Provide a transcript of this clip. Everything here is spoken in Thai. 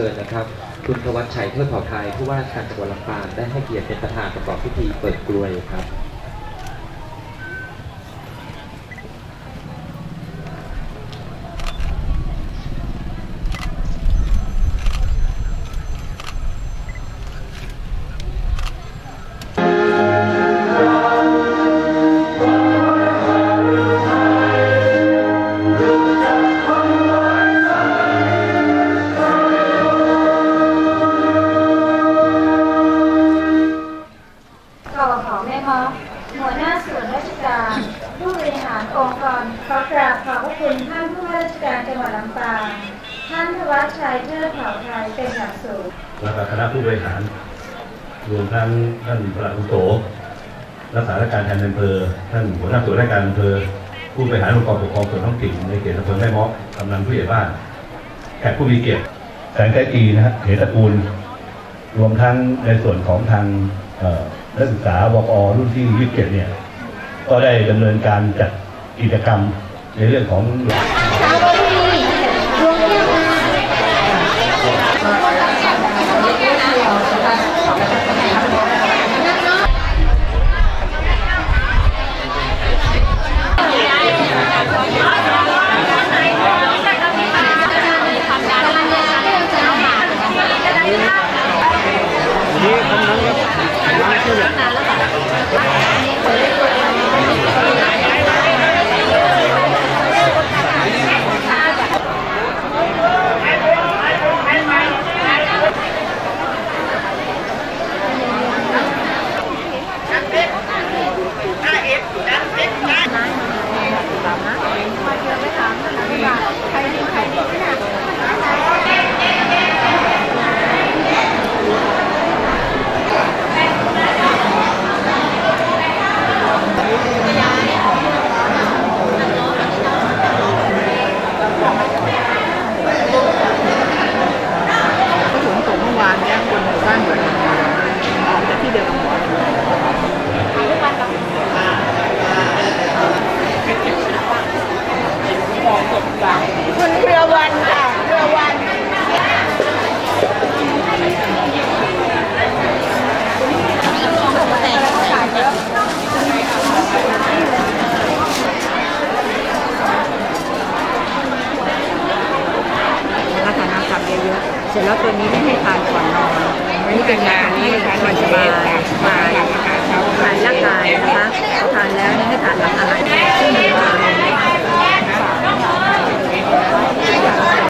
ชิญนะครับ คุณธวัชชัยเพื่อเผ่าไทยผู้ว่าราชการจังหวัดลำปางได้ให้เกียรติเป็นประธานประกอบพิธีเปิดกลวยครับารองค์กรขอกราบขอบพระคุณท่านผู้ว่าราชการจังหวัดลำปางท่านทวัชชัยเทิดเผ่าไทยเป็นอย่างสูงแล้วก็คณะผู้บริหาร รวมทั้งท่านปลัดอุโสรักษาราชการแทนอำเภอท่านหัวหน้าส่วนราชการอำเภอผู้บริหารองค์กรปกครองส่วนท้องถิ่นในเขตอำเภอแม่เมาะกำนันผู้ใหญ่บ้านแขกผู้มีเกียรติแสงแท้จีนะฮะเหตระกูล รวมทั้งในส่วนของทางเอ่อนักศึกษาวกอรุ่นที่ 27 เนี่ย ก็ได้ดำเนินการจัด กิจกรรมในเรื่องของ ก็ฝนตกเมื่อวานเนี้ยคนหมู่บ้านอยู่ออกจากที่เดียวกันหมด คุณเรือวันค่ะเรือวัน แล้วทานน้ำกลับเยอะๆ เสร็จแล้วตัวนี้ไม่ให้ทานก่อนนอนอันนี้เป็นยาที่ทานสบายสบาทานร่างกายนะคะพอทานแล้วเนี่ยให้ทาน